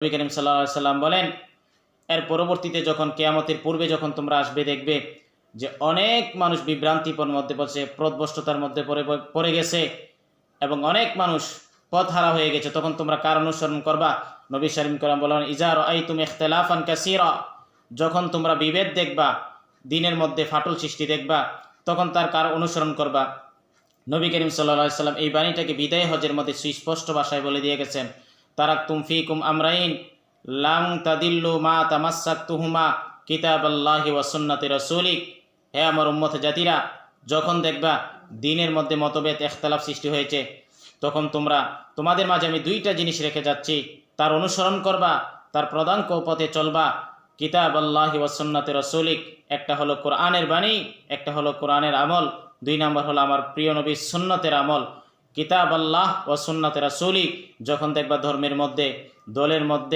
নবী করিম সাল্লা সাল্লাম বলেন, এর পরবর্তীতে যখন কেয়ামতের পূর্বে যখন তোমরা আসবে, দেখবে যে অনেক মানুষ বিভ্রান্তিপর মধ্যে পড়ছে প্রদবষ্টতার মধ্যে পড়ে পড়ে গেছে এবং অনেক মানুষ পথ হারা হয়ে গেছে। তখন তোমরা কার অনুসরণ করবা? নবী শরিম করাম বলেন ইজার আই তুমি ইখতলাফান কাসিরা। যখন তোমরা বিভেদ দেখবা, দিনের মধ্যে ফাটল সৃষ্টি দেখবা, তখন তার কার অনুসরণ করবা? নবী করিম সাল্লা সাল্লাম এই বাণীটাকে বিদায় হজের মধ্যে সুস্পষ্ট ভাষায় বলে দিয়ে গেছেন। তারাক তুম ফিকুম আমরাইন। লাং তাদিল্লু মা তামাসাক তুহুমা কিতাব আল্লাহি ওয়াসন্নাতে রসুলিক। হে আমার উম্মত জাতিরা, যখন দেখবা দিনের মধ্যে মতভেদ, এখতালাফ সৃষ্টি হয়েছে, তখন তোমরা, তোমাদের মাঝে আমি দুইটা জিনিস রেখে যাচ্ছি। তার অনুসরণ করবা, তার প্রধান পথে চলবা। কিতাব আল্লাহি ওয়াসন্নাতে রসুলিক, একটা হলো কোরআনের বাণী, একটা হলো কোরআনের আমল। দুই নম্বর হলো আমার প্রিয় নবীর সুন্নতের আমল। কিতাব আল্লাহ ও সুন্নাতে রাসুলি যখন দেখবা ধর্মের মধ্যে দলের মধ্যে